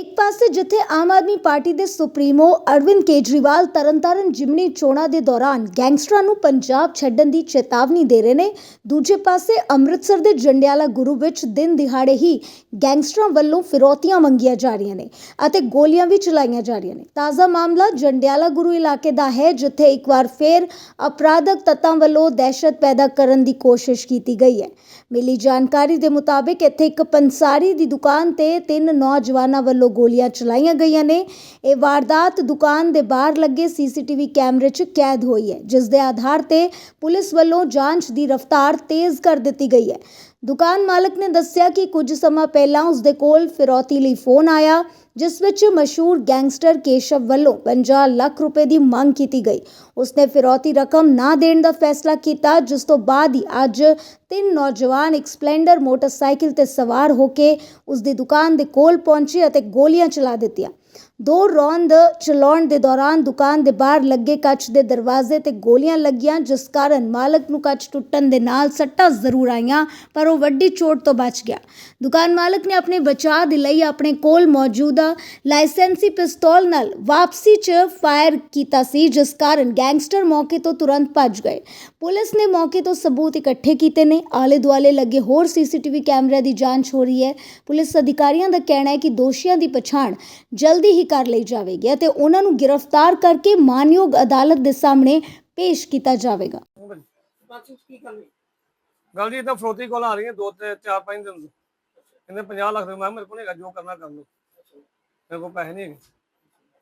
ਇੱਕ ਪਾਸੇ ਜਿੱਥੇ ਆਮ ਆਦਮੀ ਪਾਰਟੀ ਦੇ ਸੁਪਰੀਮੋ ਅਰਵਿੰਦ ਕੇਜਰੀਵਾਲ, ਤਰਨਤਾਰਨ ਜਿਮਨੀ ਚੋਣਾਂ ਦੇ ਦੌਰਾਨ ਗੈਂਗਸਟਰਾਂ ਨੂੰ ਪੰਜਾਬ ਛੱਡਣ ਦੀ ਚੇਤਾਵਨੀ ਦੇ ਰਹੇ ਨੇ, ਦੂਜੇ ਪਾਸੇ ਅੰਮ੍ਰਿਤਸਰ ਦੇ ਜੰਡਿਆਲਾ ਗੁਰੂ ਵਿੱਚ ਦਿਨ ਦਿਹਾੜੇ ਹੀ ਗੈਂਗਸਟਰਾਂ ਵੱਲੋਂ ਫਿਰੌਤੀਆਂ ਮੰਗੀਆਂ ਜਾ ਰਹੀਆਂ ਨੇ ਅਤੇ ਗੋਲੀਆਂ ਵੀ ਚਲਾਈਆਂ ਜਾ ਰਹੀਆਂ ਨੇ। ਤਾਜ਼ਾ ਮਾਮਲਾ ਜੰਡਿਆਲਾ ਗੁਰੂ ਇਲਾਕੇ ਦਾ ਹੈ, ਜਿੱਥੇ ਇੱਕ ਵਾਰ ਫੇਰ ਅਪਰਾਧਕ ਤੱਤਾਂ ਵੱਲੋਂ ਦਹਿਸ਼ਤ ਪੈਦਾ ਕਰਨ ਦੀ ਕੋਸ਼ਿਸ਼ ਕੀਤੀ ਗਈ ਹੈ। ਮਿਲੀ ਜਾਣਕਾਰੀ ਦੇ ਮੁਤਾਬਿਕ ਇੱਥੇ ਇੱਕ ਪੰਸਾਰੀ ਦੀ ਦੁਕਾਨ ਤੇ ਤਿੰਨ ਨੌਜਵਾਨਾਂ ਵੱਲੋਂ ਗੋਲੀਆਂ ਚਲਾਈਆਂ ਗਈਆਂ ਨੇ। ਇਹ ਵਾਰਦਾਤ ਦੁਕਾਨ ਦੇ ਬਾਹਰ ਲੱਗੇ ਸੀਸੀਟੀਵੀ ਕੈਮਰੇ 'ਚ ਕੈਦ ਹੋਈ ਹੈ, ਜਿਸ ਦੇ ਆਧਾਰ ਤੇ ਪੁਲਿਸ ਵੱਲੋਂ ਜਾਂਚ ਦੀ ਰਫ਼ਤਾਰ ਤੇਜ਼ ਕਰ ਦਿੱਤੀ ਗਈ ਹੈ। ਦੁਕਾਨ ਮਾਲਕ ਨੇ ਦੱਸਿਆ ਕਿ ਕੁਝ ਸਮਾਂ ਪਹਿਲਾਂ ਉਸ ਦੇ ਕੋਲ ਫਿਰੌਤੀ ਲਈ ਫੋਨ ਆਇਆ, ਜਿਸ ਵਿੱਚ ਮਸ਼ਹੂਰ ਗੈਂਗਸਟਰ ਕੇਸ਼ਵ ਵੱਲੋਂ 50 ਲੱਖ ਰੁਪਏ ਦੀ ਮੰਗ ਕੀਤੀ ਗਈ। ਉਸਨੇ ਫਿਰੌਤੀ ਰਕਮ ਨਾ ਦੇਣ ਦਾ ਫੈਸਲਾ ਕੀਤਾ, ਜਿਸ ਤੋਂ ਬਾਅਦ ਹੀ ਅੱਜ ਤਿੰਨ ਨੌਜਵਾਨ ਇੱਕ ਸਪਲੈਂਡਰ ਮੋਟਰਸਾਈਕਲ ਤੇ ਸਵਾਰ ਹੋ ਕੇ ਉਸ ਦੀ ਦੁਕਾਨ ਦੇ ਕੋਲ ਪਹੁੰਚੇ ਅਤੇ ਗੋਲੀਆਂ ਚਲਾ ਦਿੱਤੀਆਂ। ਦੋ ਰੌਂਦ ਚਲਾਉਣ ਦੇ ਦੌਰਾਨ ਦੁਕਾਨ ਦੇ ਬਾਹਰ ਲੱਗੇ ਕੱਚ ਦੇ ਦਰਵਾਜ਼ੇ ਤੇ ਗੋਲੀਆਂ ਲੱਗੀਆਂ, ਜਿਸ ਕਾਰਨ ਮਾਲਕ ਨੂੰ ਕੱਚ ਟੁੱਟਣ ਦੇ ਨਾਲ ਸੱਟਾਂ ਜ਼ਰੂਰ ਆਈਆਂ, ਪਰ ਉਹ ਵੱਡੀ ਚੋਟ ਤੋਂ ਬਚ ਗਿਆ। ਦੁਕਾਨ ਮਾਲਕ ਨੇ ਆਪਣੇ ਬਚਾਅ ਦੇ ਲਈ ਆਪਣੇ ਕੋਲ ਮੌਜੂਦਾ ਲਾਇਸੈਂਸੀ ਪਿਸਤੌਲ ਨਾਲ ਵਾਪਸੀ 'ਚ ਫਾਇਰ ਕੀਤਾ ਸੀ, ਜਿਸ ਕਾਰਨ ਗੈਂਗਸਟਰ ਮੌਕੇ ਤੋਂ ਤੁਰੰਤ ਭੱਜ ਗਏ। ਪੁਲਿਸ ਨੇ ਮੌਕੇ ਤੋਂ ਸਬੂਤ ਇਕੱਠੇ ਕੀਤੇ ਨੇ। ਆਲੇ ਦੁਆਲੇ ਲੱਗੇ ਹੋਰ ਸੀਸੀਟੀਵੀ ਕੈਮਰਿਆਂ ਦੀ ਜਾਂਚ ਹੋ ਰਹੀ ਹੈ। ਪੁਲਿਸ ਅਧਿਕਾਰੀਆਂ ਦਾ ਕਹਿਣਾ ਹੈ ਕਿ ਦੋਸ਼ੀਆਂ ਦੀ ਪਛਾਣ ਜਲਦੀ ਹੀ ਕਰ ਲਈ ਜਾਵੇਗੀ ਅਤੇ ਉਹਨਾਂ ਨੂੰ ਗ੍ਰਿਫਤਾਰ ਕਰਕੇ ਮਾਨਯੋਗ ਅਦਾਲਤ ਦੇ ਸਾਹਮਣੇ ਪੇਸ਼ ਕੀਤਾ ਜਾਵੇਗਾ। ਗੱਲ ਜੀ ਇਦਾਂ ਫਰੋਤੀ ਕੋਲ ਆ ਰਹੀਆਂ, ਦੋ ਤੇ ਚਾਰ ਪੰਜ ਦਿਨ ਤੋਂ। ਕਹਿੰਦੇ 50 ਲੱਖ ਰੁਪਏ ਮੇਰੇ ਕੋਲ ਹੈਗਾ, ਜੋ ਕਰਨਾ ਕਰ ਲਓ। ਮੇਰੇ ਕੋਲ ਪੈਸੇ ਨਹੀਂ ਹੈਗੇ।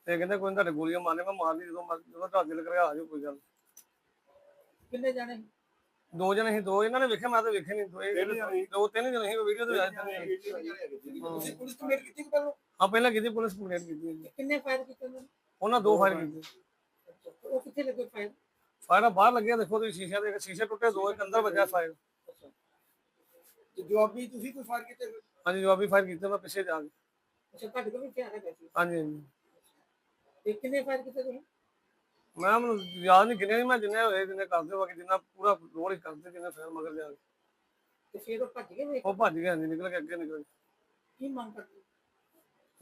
ਤੇ ਕਹਿੰਦੇ ਕੋਈ ਤੁਹਾਡੇ ਗੋਲੀਆਂ ਮਾਰਨੇ ਮੈਂ ਮਾਰ ਲਈ, ਜਦੋਂ ਜਦੋਂ ਤੁਹਾਡੇ ਦਿਲ ਕਰਿਆ ਆ ਜਾਓ, ਕੋਈ ਗੱਲ ਕਿੰਨੇ ਜਾਣੇ ਦੋ ਜਣੇ ਸੀ ਦੋ। ਇਹਨਾਂ ਨੇ ਵੇਖਿਆ ਮੈਂ ਤਾਂ ਵੇਖੇ ਨਹੀਂ। ਦੋ ਇਹ- ਦੋ ਤਿੰਨ ਜਣੇ ਸੀ ਵੀਡੀਓ ਤੇ ਆਏ ਸੀ। ਤੁਸੀਂ ਪੁਲਿਸ ਕੰਪਲੇਂਟ ਕੀਤੀ ਕਿ ਪਹਿਲਾਂ? ਹਾਂ ਪਹਿਲਾਂ ਕੀਤੀ ਪੁਲਿਸ ਕੰਪਲੇਂਟ ਕੀਤੀ ਜੀ। ਕਿੰਨੇ ਫਾਇਰ ਕੀਤੇ ਉਹਨਾਂ ਨੇ? ਉਹਨਾਂ ਦੋ ਫਾਇਰ ਕੀਤੇ। ਉਹ ਕਿੱਥੇ ਲੱਗੇ ਫਾਇਰ ਫਾਇਰ ਬਾਹਰ ਲੱਗਿਆ ਦੇਖੋ ਤੁਸੀਂ ਸ਼ੀਸ਼ੇ ਦੇ ਸ਼ੀਸ਼ੇ ਟੁੱਟੇ ਦੋ ਇੱਕ ਅੰਦਰ ਵੱਜਾ ਫਾਇਰ ਤੇ ਜਵਾਬੀ ਤੁਸੀਂ ਕੋਈ ਫਾਇਰ ਕੀਤੇ ਫਿਰ? ਹਾਂਜੀ ਜਵਾਬੀ ਫਾਇਰ ਕੀਤੇ ਮੈਂ ਪਿੱਛੇ ਜਾ ਕੇ। ਅੱਛਾ ਤੁਹਾਡੇ ਕੋਲ ਵੀ ਹਥਿਆਰ ਹੈਗਾ ਸੀ? ਹਾਂਜੀ ਹਾਂਜੀ। ਤੇ ਕਿੰਨੇ ਫਾਇਰ ਕੀਤੇ ਤੁਸੀਂ? ਮੈਂ ਮੈਨੂੰ ਯਾਦ ਨਹੀਂ ਕਿੰਨੇ ਮੈਂ ਜਿੰਨੇ ਹੋਏ ਜਿੰਨੇ ਕਰਦੇ ਬਾਕੀ ਜਿੰਨਾ ਪੂਰਾ ਰੋਲ ਹੀ ਕਰਦੇ ਜਿੰਨੇ ਫਾਇਰ ਮਗਰ ਜਾ ਕੇ। ਤੇ ਫਿਰ ਉਹ ਭੱਜ ਗਏ ਵੇਖ ਉਹ ਭੱਜ ਗਿਆ ਹਾਂਜੀ ਨਿਕਲ ਕੇ ਅੱਗੇ ਨਿਕਲ ਗਏ। ਕੀ ਮੰਗ ਕਰਦੇ?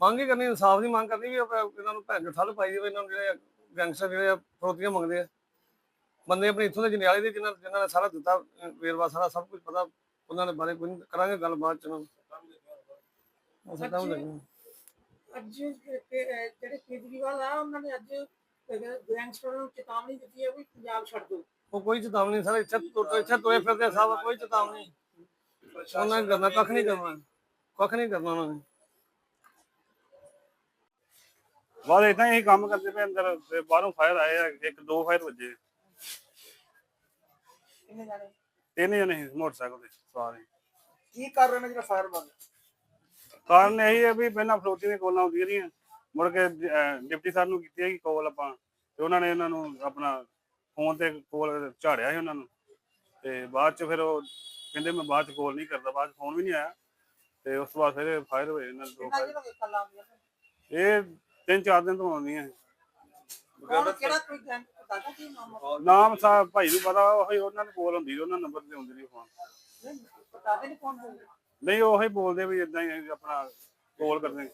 ਮੰਗ ਹੀ ਕਰਨੀ ਇਨਸਾਫ ਦੀ ਮੰਗ ਕਰਨੀ ਵੀ ਆਪਾਂ ਇਹਨਾਂ ਨੂੰ ਭੈਣ ਚੋ ਠੱਲ ਪਾਈ ਜਾਵੇ ਇਹਨਾਂ ਨੂੰ ਜਿਹੜੇ ਗੈਂਗਸਟਰ ਜਿਹੜੇ ਆ ਫਰੋਤੀਆਂ ਮੰਗਦੇ ਆ। ਬੰਦੇ ਆਪਣੇ ਇੱਥੋਂ ਦੇ ਜੰਡਿਆਲੇ ਦੇ ਜਿਨ੍ਹਾਂ ਜਿਨ੍ਹਾਂ ਨੇ ਸਾਰਾ ਦਿੱਤਾ ਅਹ ਵੇਰਵਾ ਸਾਰਾ ਸਭ ਕੁਝ ਪਤਾ ਉਹਨਾਂ ਦੇ ਬਾਰੇ ਕੋਈ ਨੀ, ਕਰਾਂਗੇ ਗੱਲ ਬਾਅਦ ਚ ਉਹਨਾਂ ਨੂੰ ਅੱਜ ਕਿ- ਕਿ- ਜਿਹੜੇ ਕੇਜਰੀਵਾਲ ਆ ਉਹਨਾਂ ਨੇ ਅੱਜ ਗੈਂਗਸਟਰਾਂ ਨੂੰ ਚੇਤਾਵਨੀ ਦਿੱਤੀ ਹੈ ਵੀ ਪੰਜਾਬ ਛੱਡ ਦਿਓ। ਉਹ ਕੋਈ ਚੇਤਾਵਨੀ ਨਹੀਂ ਸਰ ਇੱਥੇ ਤੁਰ ਇੱਥੇ ਤੁਰੇ ਫਿਰਦੇ ਸਭ ਕੋਈ ਚੇਤਾਵਨੀ ਨਹੀਂ। ਉਹਨਾਂ ਨੇ ਕਰਨਾ ਕੱਖ ਨਹੀਂ ਕਰਨਾ ਕੱਖ ਨਹੀਂ ਕਰਨਾ ਉਹਨਾਂ ਨੇ। ਬਾਅਦ ਇਦਾਂ ਹੀ ਕੰਮ ਕਰਦੇ ਪਏ ਅੰਦਰ ਤੇ ਬਾਹਰੋਂ ਫਾਇਰ ਆਏ ਆ ਇੱਕ ਦੋ ਫਾਇਰ ਵੱਜੇ। ਕਿੰਨੇ ਜਾਣੇ? ਤਿੰਨ ਜਣੇ ਸੀ ਮੋਟਰਸਾਈਕਲ ਤੇ ਸਾਰੇ ਕੀ ਕਰ ਰਹੇ ਨੇ ਜਿਹੜਾ ਫਾਇਰ ਮਾਰ ਕਾਰਨ ਇਹ ਹੈ ਵੀ ਪਹਿਲਾਂ ਫਲੋਤੀ ਦੀਆਂ ਕੋਲਾਂ ਆਉਂਦੀਆਂ ਰਹੀਆਂ। ਮੁੜ ਕੇ ਅਹ, ਡਿਪਟੀ ਸਾਹਿਬ ਨੂੰ ਕੀਤੀ ਹੈਗੀ ਕੋਲ ਆਪਾਂ ਤੇ ਉਹਨਾਂ ਨੇ ਇਹਨਾਂ ਨੂੰ ਆਪਣਾ ਫੋਨ ਤੇ ਕੋਲ ਝਾੜਿਆ ਸੀ ਉਹਨਾਂ ਨੂੰ। ਤੇ ਬਾਅਦ ਚ ਫਿਰ ਉਹ ਕਹਿੰਦੇ ਮੈਂ ਬਾਅਦ ਚ ਕੋਲ ਨਹੀਂ ਕਰਦਾ ਬਾਅਦ ਫੋਨ ਵੀ ਨਹੀਂ ਆਇਆ। ਤੇ ਉਸ ਤੋਂ ਬਾਅਦ ਫਿਰ ਫਾਇਰ ਹੋਏ ਇਹਨਾਂ ਦੇ ਦੋ ਕਿੰਨਾ fire। ਜਿਹੜਾ ਕੱਲ ਆਉਂਦੀਆਂ ਨੇ ਇਹ ਤਿੰਨ ਚਾਰ ਦਿਨ ਤੋਂ ਆਉਂਦੀਆਂ ਕੌਣ ਕਿਹੜਾ ਕੋਈ ਗੈਂਗ ਪਤਾ ਕੀ ਨਾਮ? ਆ? ਨਾਮ ਸਾਹਿਬ ਭਾਈ ਨੂੰ ਪਤਾ ਉਹੀ ਉਹਨਾਂ ਨੂੰ ਕੋਲ ਹੁੰਦੀ ਉਹਨਾਂ ਨੰਬਰ ਤੇ ਹੁੰਦੀ ਨਹੀਂ ਫੋਨ ਨਹੀਂ, ਪਤਾ ਤੇ ਨਹੀਂ ਕੌਣ ਹੋਊਗਾ ਨਹੀਂ ਉਹੀ ਬੋਲਦੇ ਵੀ ਇਦਾਂ ਹੀ ਆਪਣਾ ਕੋਲ ਕਰਦੇ।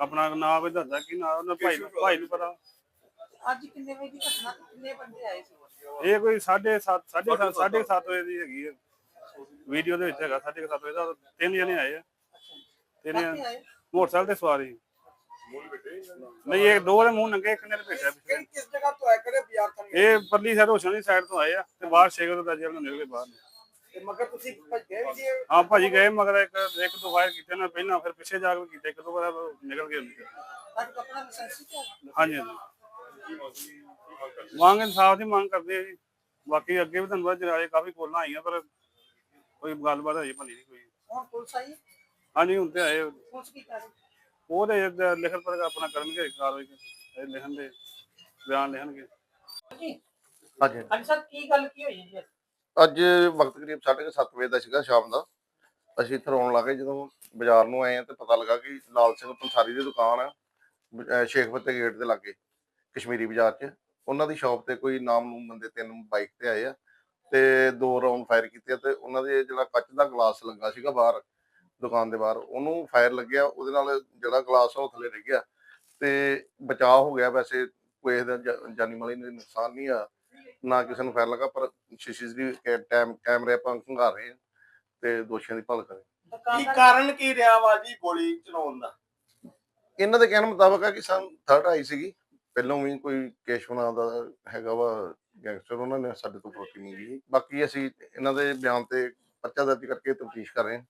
ਆਪਣਾ ਨਾਮ ਵੀ ਦੱਸਦਾ ਕਿ ਨਾ ਉਹਨਾਂ ਭਾਈ ਨੂੰ ਭਾਈ ਨੂੰ ਪਤਾ। ਅੱਜ ਕਿੰਨੇ ਵਜੇ ਦੀ ਘਟਨਾ ਤੇ ਕਿੰਨੇ ਬੰਦੇ ਆਏ ਸੀ? ਇਹ ਕੋਈ 7:30 7:30 7:30 ਵਜੇ ਦੀ ਹੈਗੀ ਹੈ ਵੀਡੀਓ ਦੇ ਵਿੱਚ ਹੈਗਾ 7:30 ਵਜੇ ਦਾ ਤਿੰਨ ਜਣੇ ਆਏ ਆ। ਤਿੰਨ ਜਣੇ ਆਏ? ਮੋਟਰਸਾਈਕਲ ਤੇ ਸਵਾਰੀ ਨਹੀਂ ਇਹ ਦੋ ਦੇ ਮੂੰਹ ਨੰਗੇ ਇੱਕ ਨੇ ਭੇਜਿਆ ਪਿੱਛੇ। ਕਿਸ ਜਗ੍ਹਾ ਤੋਂ ਆਏ ਕਿਹੜੇ ਬਾਜ਼ਾਰ ਤੋਂ ਇਹ ਪਰਲੀ ਸਾਈਡ ਹੋਸ਼ਣੀ ਸਾਈਡ ਤੋਂ ਆਏ ਆ ਤੇ ਬਾਹਰ ਸ਼ੇਗਰ ਦਾ ਜੇਲ੍ਹ ਨੂੰ ਨਿਕਲ ਕੇ ਬਾਹਰ। ਤੇ ਮਗਰ ਤੁਸੀਂ ਭੱਜ ਗਏ ਵੀ ਜੀ? ਹਾਂ ਭਾਜੀ ਗਏ ਮਗਰ ਇੱਕ ਇੱਕ ਦੋ ਵਾਰ ਕੀਤੇ ਨਾ ਪਹਿਲਾਂ ਫਿਰ ਪਿੱਛੇ ਜਾ ਕੇ ਕੀਤੇ ਇੱਕ ਦੋ ਵਾਰ ਨਿਕਲ ਗਏ ਅੱਜ ਆਪਣਾ ਲਾਇਸੈਂਸ ਹੀ? ਚੱਲ ਹਾਂਜੀ ਹਾਂਜੀ। ਮੰਗ ਇਨਸਾਫ ਦੀ ਮੰਗ ਕਰਦੇ ਆ ਜੀ। ਬਾਕੀ ਅੱਗੇ ਵੀ ਤੁਹਾਨੂੰ ਪਤਾ ਜਰਾਲੇ ਕਾਫੀ ਕੋਲਾਂ ਆਈਆਂ ਪਰ ਕੋਈ ਗੱਲਬਾਤ ਹਜੇ ਬਣੀ ਨਹੀਂ ਕੋਈ ਹੁਣ ਪੁਲਿਸ ਆਈ? ਹਾਂਜੀ ਹੁਣ ਤੇ ਆਏ। ਪੁਲਿਸ ਕੀ ਕਰ ਰਹੀ? ਉਹ ਤੇ ਦ- ਲਿਖਤ ਪਰ ਆਪਣਾ ਕਰਨਗੇ ਕਾਰਵਾਈ ਇਹ ਲਿਖਣ ਦੇ ਬਿਆਨ ਲਿਖਣਗੇ। ਜੀ ਹਾਂਜੀ ਸਰ ਕੀ ਗੱਲ ਕੀ ਹੋਈ ਜੀ? ਅੱਜ ਵਕਤ ਕਰੀਬ 7:30 ਵਜੇ ਦਾ ਸੀਗਾ ਸ਼ਾਮ ਦਾ। ਅਸੀਂ ਇੱਥੇ ਆਉਣ ਲੱਗੇ ਜਦੋਂ ਬਾਜ਼ਾਰ ਨੂੰ ਆਏ ਆ ਤੇ ਪਤਾ ਲੱਗਾ ਕਿ ਲਾਲ ਸਿੰਘ ਪੰਸਾਰੀ ਦੀ ਦੁਕਾਨ ਆ, ਬ- ਗੇਟ ਦੇ ਲਾਗੇ, ਕਸ਼ਮੀਰੀ ਬਾਜ਼ਾਰ 'ਚ। ਉਹਨਾਂ ਦੀ ਸ਼ਾਪ ਤੇ ਕੋਈ ਨਾਮ ਨੂੰ ਬੰਦੇ ਤਿੰਨ ਬਾਈਕ ਤੇ ਆਏ ਆ ਤੇ ਦੋ ਰਾਉਂਡ ਫਾਇਰ ਕੀਤੇ ਆ ਤੇ ਉਹਨਾਂ ਦੇ ਜਿਹੜਾ ਕੱਚ ਦਾ ਗਲਾਸ ਲੱਗਾ ਸੀਗਾ ਬਾਹਰ, ਦੁਕਾਨ ਦੇ ਬਾਹਰ, ਉਹਨੂੰ ਫਾਇਰ ਲੱਗਿਆ, ਉਹਦੇ ਨਾਲ ਜਿਹੜਾ ਗਲਾਸ ਆ ਉਹ ਥੱਲੇ ਡਿੱਗ ਗਿਆ। ਤੇ ਬਚਾਅ ਹੋ ਗਿਆ ਵੈਸੇ, ਕੋਈ ਇਹਦਾ ਜਾਨੀ ਮਾਲੀ ਨੂੰ ਨੁਕਸਾਨ ਨਹੀਂ ਆ, ਨਾ ਕਿਸੇ ਨੂੰ ਫਾਇਰ ਲੱਗਾ, ਪਰ ਸ਼ੀਸ਼ੇ ਦੀ ਟਾਈਮ ਕੈਮਰੇ ਆਪਾਂ ਖੰਗਾਰ ਰਹੇ ਹਾਂ ਤੇ ਦੋਸ਼ੀਆਂ ਦੀ ਭਾਲ ਕਰ। ਕੀ ਕਾਰਨ? ਕੀ ਰਿਹਾ ਵਾ ਜੀ ਗੋਲੀ ਚਲਾਉਣ ਦਾ? ਇਹਨਾਂ ਦੇ ਕਹਿਣ ਮੁਤਾਬਕ ਆ ਕਿ ਸਾਨੂੰ ਥਰਡ ਆਈ ਸੀਗੀ। ਪਹਿਲਾਂ ਵੀ ਕੋਈ ਕੇਸ਼ਵ ਨਾਂ ਦਾ ਹੈਗਾ ਵਾ ਗੈਂਗਸਟਰ ਉਹਨਾਂ ਨੇ ਸਾਡੇ ਤੋਂ ਫਰੋਤੀ ਮੰਗੀ। ਬਾਕੀ ਅਸੀਂ ਇਹਨਾਂ ਦੇ ਬਿਆਨ ਤੇ ਪਰਚਾ ਦਰਜ ਕਰਕੇ ਤਫਤੀਸ਼ ਕਰ ਰਹੇ ਹਾਂ।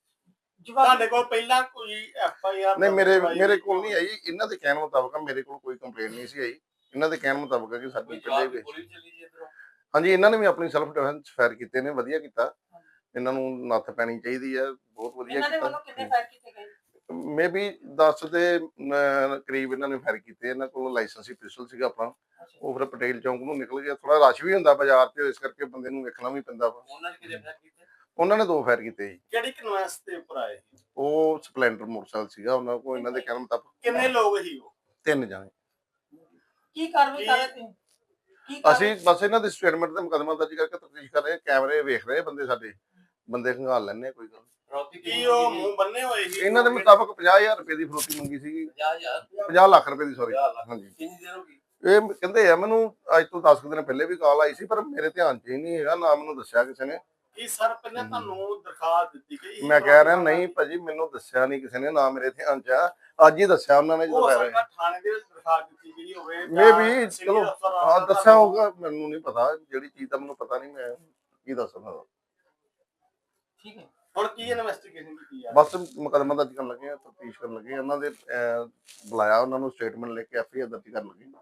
ਤੁਹਾਡੇ ਕੋਲ ਪਹਿਲਾਂ ਕੋਈ ਐਫ ਆਈ ਆਰ ਨਹੀਂ ਮੇਰੇ ਮੇਰੇ ਕੋਲ ਨਹੀਂ ਆਈ। ਇਹਨਾਂ ਦੇ ਕਹਿਣ ਮੁਤਾਬਕ ਮੇਰੇ ਕੋਲ ਕੋਈ ਕੰਪਲੇਂਟ ਨਹੀਂ ਸੀ ਆਈ। ਇਹਨਾਂ ਦੇ ਕਹਿਣ ਮੁਤਾਬਕ ਕਿ ਸਾਡੇ ਪਹਿਲੇ ਵੀ ਹਾਂਜੀ ਇਹਨਾਂ ਨੇ ਵੀ ਆਪਣੀ ਸੈਲਫ ਡਿਫੈਂਸ ਫਾਇਰ ਕੀਤੇ ਨੇ ਵਧੀਆ ਕੀਤਾ। ਇਹਨਾਂ ਨੂੰ ਨੱਥ ਪੈਣੀ ਚਾਹੀਦੀ ਹੈ ਬਹੁਤ ਵਧੀਆ ਇਹਨਾਂ ਦੇ ਵੱਲੋਂ ਕੀਤਾ ਕਿੰਨੇ ਫਾਇਰ ਕੀਤੇ ਗਏ? ਮੇਬੀ 10 ਦੇ ਕਰੀਬ ਇਹਨਾਂ ਨੇ ਫਾਇਰ ਕੀਤੇ। ਇਹਨਾਂ ਕੋਲ ਲਾਇਸੈਂਸੀ ਪਿਸਟਲ ਸੀਗਾ ਆਪਣਾ। ਉਹ ਫਿਰ ਪਟੇਲ ਚੌਂਕ ਨੂੰ ਨਿਕਲ ਗਿਆ। ਥੋੜਾ ਰਸ਼ ਵੀ ਹੁੰਦਾ ਬਾਜ਼ਾਰ 'ਚ ਇਸ ਕਰਕੇ ਬੰਦੇ ਨੂੰ ਵੇਖਣਾ ਵੀ ਪੈਂਦਾ ਵਾ। ਉਹਨਾਂ ਨੇ ਕਿਹਦੇ ਫਾਇਰ ਕੀਤੇ? ਉਹਨਾਂ ਨੇ ਦੋ ਫਾਇਰ ਕੀਤੇ ਜੀ। ਕਿਹੜੀ ਕਨਵੈਂਸ ਦੇ ਉੱਪਰ ਆਏ ਉਹ ਸਪਲੈਂਡਰ ਮੋਟਰਸਾਈਕਲ ਸੀਗਾ ਉਹਨਾਂ ਕੋਲ ਇਹਨਾਂ ਦੇ ਕਹਿਣ ਮੁਤਾਬਕ ਕਿੰਨੇ ਲੋਕ ਸੀ ਉਹ? ਤਿੰਨ ਜਾਣੇ। ਕੀ ਕਾਰਵਾਈ ਕਰ ਰਹੇ ਅਸੀਂ ਬਸ ਇਹਨਾਂ ਦੇ ਸਟੇਟਮੈਂਟ ਤੇ ਮੁਕਦਮਾ ਦਰਜ ਕਰਕੇ ਤਫਤੀਸ਼ ਕਰ ਰਹੇ ਹਾਂ ਕੈਮਰੇ ਵੇਖ ਰਹੇ ਬੰਦੇ ਸਾਡੇ ਬੰਦੇ ਖੰਗਾਲ ਲੈਣੇ ਕੋਈ ਗੱਲ। ਕੀ ਉਹ ਮੂੰਹ ਬੰਨੇ ਹੋਏ ਸੀ? ਇਹਨਾਂ ਦੇ ਮੁਤਾਬਕ 50000 ਰੁਪਏ ਦੀ ਫਰੋਤੀ ਮੰਗੀ ਸੀਗੀ। 50 ਲੱਖ ਰੁਪਏ ਦੀ ਸੌਰੀ ਹਾਂਜੀ। ਕਿੰਨੀ ਦੇਰ ਹੋ ਗਈ? ਇਹ ਕਹਿੰਦੇ ਆ ਮੈਨੂੰ ਅੱਜ ਤੋਂ 10 ਕੁ ਦਿਨ ਪਹਿਲੇ ਵੀ ਕਾਲ ਆਈ ਸੀ ਪਰ ਮੇਰੇ ਧਿਆਨ 'ਚ ਹੀ ਨਹੀਂ ਹੈਗਾ ਨਾ ਮੈਨੂੰ ਦੱਸਿਆ ਕਿਸੇ ਨੇ। ਕੀ ਸਰ ਪਹਿਲਾਂ ਤੁਹਾਨੂੰ ਦਰਖਾਸਤ ਦਿੱਤੀ ਗਈ? ਮੈਂ ਕਹਿ ਰਿਹਾ ਨਹੀਂ ਭਾਜੀ ਮੈਨੂੰ ਦੱਸਿਆ ਨਹੀਂ ਕਿਸੇ ਨੇ ਨਾ ਮੇਰੇ ਧਿਆਨ 'ਚ ਆ। ਅੱਜ ਹੀ ਦੱਸਿਆ ਉਹਨਾਂ ਨੇ ਜਦੋਂ ਹੋ ਫਾਇਰ ਸਕਦਾ ਥਾਣੇ ਦੇ ਵਿੱਚ ਦਰਖਾਸਤ ਦਿੱਤੀ ਗਈ ਹੋਵੇ ਮੇ ਵੀ ਚਲੋ ਹਾਂ ਦੱਸਿਆ ਹੋਊਗਾ ਮੈਨੂੰ ਨਹੀਂ ਪਤਾ ਜਿਹੜੀ ਚੀਜ਼ ਦਾ ਮੈਨੂੰ ਪਤਾ ਨਹੀਂ ਮੈਂ ਕੀ ਦੱਸ ਸਕਦਾ। ਠੀਕ ਹੈ। ਹੁਣ ਕੀ ਇਨਵੈਸਟੀਗੇਸ਼ਨ ਕੀਤੀ ਆ ਬਸ ਮੁਕਦਮਾ ਦਰਜ ਕਰਨ ਲੱਗੇ ਆ ਤਫਤੀਸ਼ ਕਰਨ ਲੱਗੇ ਆ ਉਹਨਾਂ ਦੇ ਅਹ, ਬੁਲਾਇਆ ਉਹਨਾਂ ਨੂੰ ਸਟੇਟਮੈਂਟ ਲੈ ਕੇ ਐਫਆਈਆਰ ਦਰਜ ਕਰਨ ਲੱਗੇ।